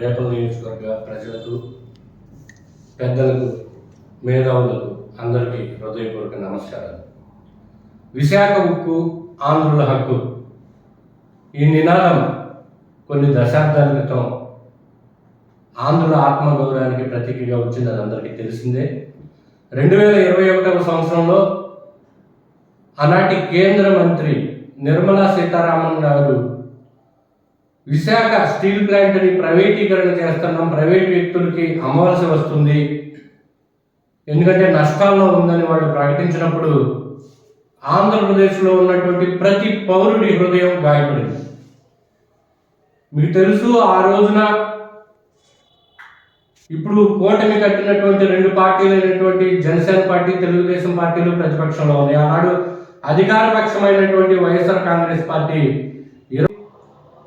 రేపల్ నియోజకవర్గ ప్రజలకు పెద్దలకు మేధావులకు అందరికీ హృదయపూర్వక నమస్కారాలు. విశాఖ ఉక్కు ఆంధ్రుల హక్కు. ఈ నినాదం కొన్ని దశాబ్దాల క్రితం ఆంధ్రుల ఆత్మగౌరవానికి ప్రతీకగా వచ్చింది అది అందరికీ తెలిసిందే. రెండు వేల ఇరవై ఒకటవ సంవత్సరంలో ఆనాటి కేంద్ర మంత్రి నిర్మలా సీతారామన్ గారు విశాఖ స్టీల్ ప్లాంట్ని ప్రైవేటీకరణ చేస్తున్నాం. ప్రైవేట్ వ్యక్తులకి అమ్మవలసి వస్తుంది. ఎందుకంటే నష్టాల్లో ఉందని వాళ్ళు ప్రకటించినప్పుడు ఆంధ్రప్రదేశ్లో ఉన్నటువంటి ప్రతి పౌరుడి హృదయం గాయపడింది. మీకు తెలుసు ఆ రోజున ఇప్పుడు కూటమి కట్టినటువంటి రెండు పార్టీలు అయినటువంటి జనసేన పార్టీ తెలుగుదేశం పార్టీలు ప్రతిపక్షంలో ఉన్నాయి. ఆనాడు అధికార పక్షమైనటువంటి వైఎస్ఆర్ కాంగ్రెస్ పార్టీ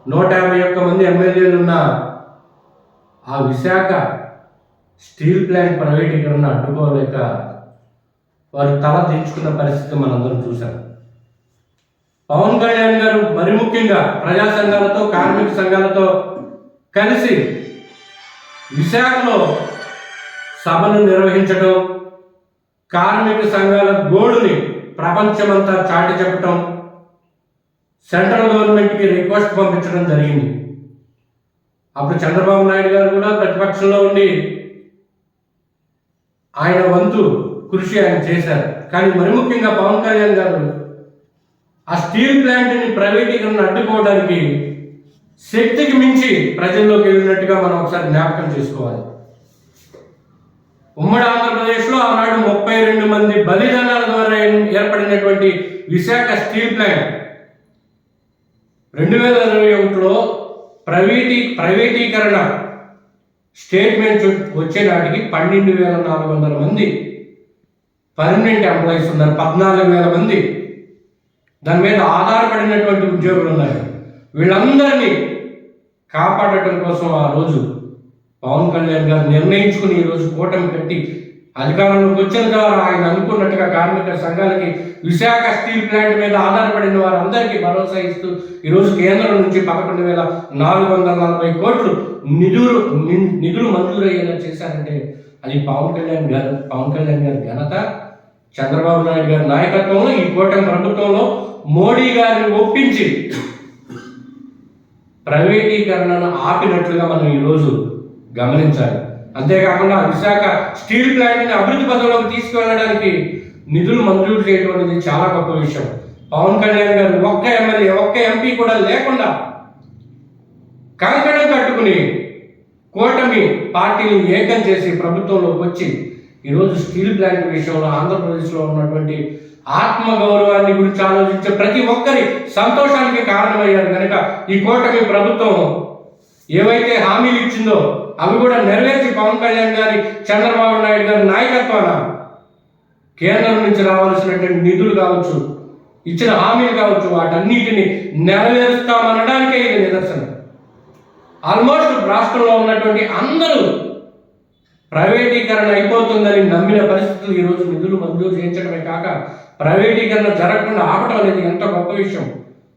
నూట యాభై ఒక్క మంది ఎమ్మెల్యేలు ఉన్న ఆ విశాఖ స్టీల్ ప్లాంట్ ప్రైవేటీకరణ అడ్డుకోలేక వారు తల దించుకున్న పరిస్థితి మనందరం చూశాం. పవన్ కళ్యాణ్ గారు మరి ముఖ్యంగా ప్రజా సంఘాలతో కార్మిక సంఘాలతో కలిసి విశాఖలో సభను నిర్వహించడం కార్మిక సంఘాల గోడుని ప్రపంచమంతా చాటి చెప్పటం సెంట్రల్ గవర్నమెంట్కి రిక్వెస్ట్ పంపించడం జరిగింది. అప్పుడు చంద్రబాబు నాయుడు గారు కూడా ప్రతిపక్షంలో ఉండి ఆయన వంతు కృషి ఆయన చేశారు. కానీ మరి ముఖ్యంగా పవన్ కళ్యాణ్ గారు ఆ స్టీల్ ప్లాంట్ని ప్రైవేటీకరణ అడ్డుకోవడానికి శక్తికి మించి ప్రజల్లోకి వెళ్ళినట్టుగా మనం ఒకసారి జ్ఞాపకం చేసుకోవాలి. ఉమ్మడి ఆంధ్రప్రదేశ్లో ఆనాడు ముప్పై రెండు మంది బలిదానాల ద్వారా ఏర్పడినటువంటి విశాఖ స్టీల్ ప్లాంట్ రెండు వేల ఇరవై ఒకటిలో ప్రైవేటీ ప్రైవేటీకరణ స్టేట్మెంట్ వచ్చే నాటికి పన్నెండు వేల నాలుగు వందల మంది పర్మనెంట్ ఎంప్లాయీస్ ఉన్నారు. పద్నాలుగు వేల మంది. దాని మీద ఆధారపడినటువంటి ఉద్యోగులు ఉన్నారు. వీళ్ళందరినీ కాపాడటం కోసం ఆ రోజు పవన్ కళ్యాణ్ గారు నిర్ణయించుకుని ఈరోజు కూటమి కట్టి అధికారంలోకి వచ్చిన ద్వారా ఆయన అనుకున్నట్టుగా కార్మిక సంఘాలకి విశాఖ స్టీల్ ప్లాంట్ మీద ఆధారపడిన వారందరికీ భరోసా ఇస్తూ ఈరోజు కేంద్రం నుంచి పదకొండు వేల నాలుగు వందల నలభై కోట్లు నిధులు ని- నిధులు మంజూరు అయ్యేలా చేశారంటే అది పవన్ కళ్యాణ్ గారు పవన్ కళ్యాణ్ గారి ఘనత. చంద్రబాబు నాయుడు గారి నాయకత్వంలో ఈ కూటమి ప్రభుత్వంలో మోడీ గారిని ఒప్పించి ప్రైవేటీకరణను ఆపినట్లుగా మనం ఈరోజు గమనించాలి. అంతేకాకుండా విశాఖ స్టీల్ ప్లాంట్ని అభివృద్ధి పథంలోకి తీసుకువెళ్ళడానికి నిధులు మంజూరు చేయడం అనేది చాలా గొప్ప విషయం. పవన్ కళ్యాణ్ గారు ఒక్క ఎమ్మెల్యే ఒక్క ఎంపీ కూడా లేకుండా కంకణం కట్టుకుని కూటమి పార్టీని ఏకం చేసి ప్రభుత్వంలోకి వచ్చి ఈరోజు స్టీల్ ప్లాంట్ విషయంలో ఆంధ్రప్రదేశ్లో ఉన్నటువంటి ఆత్మ గౌరవాన్ని గురించి ఆలోచించే ప్రతి ఒక్కరి సంతోషానికి కారణమయ్యారు కనుక ఈ కూటమి ప్రభుత్వం ఏవైతే హామీలు ఇచ్చిందో అవి కూడా నెరవేర్చి పవన్ కళ్యాణ్ గారి చంద్రబాబు నాయుడు గారి నాయకత్వాన కేంద్రం నుంచి రావాల్సినటువంటి నిధులు కావచ్చు ఇచ్చిన హామీలు కావచ్చు వాటన్నిటిని నెరవేరుస్తామనడానికే ఇది నిదర్శనం. ఆల్మోస్ట్ రాష్ట్రంలో ఉన్నటువంటి అందరూ ప్రైవేటీకరణ అయిపోతుందని నమ్మిన పరిస్థితులు ఈరోజు నిధులు మంజూరు చేయించడమే కాక ప్రైవేటీకరణ జరగకుండా ఆపటం అనేది ఎంత గొప్ప విషయం.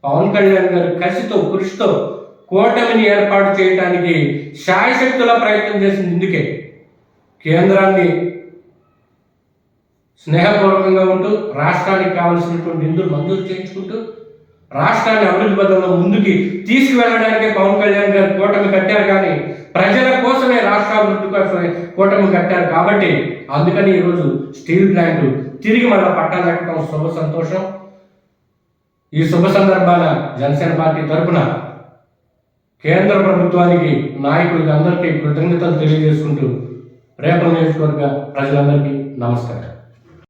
పవన్ కళ్యాణ్ గారు కసితో కృషితో కూటమిని ఏర్పాటు చేయడానికి శాయశక్తుల ప్రయత్నం చేసింది ఇందుకే కేంద్రాన్ని స్నేహపూర్వకంగా ఉంటూ రాష్ట్రానికి కావలసినటువంటి నిధులు మంజూరు చేయించుకుంటూ రాష్ట్రాన్ని అభివృద్ధి పథంలో ముందుకి తీసుకువెళ్ళడానికే పవన్ కళ్యాణ్ గారు కూటమి కట్టారు కానీ ప్రజల కోసమే రాష్ట్ర అభివృద్ధి కోసమే కూటమి కట్టారు కాబట్టి అందుకని ఈరోజు స్టీల్ ప్లాంట్ తిరిగి మళ్ళీ పట్టాలెక్కడం శుభ సంతోషం. ఈ శుభ సందర్భాన జనసేన పార్టీ తరపున కేంద్ర ప్రభుత్వానికి నాయకులకి అందరికీ కృతజ్ఞతలు తెలియజేసుకుంటూ రేపటి నియోజకవర్గ ప్రజలందరికీ నమస్కారం.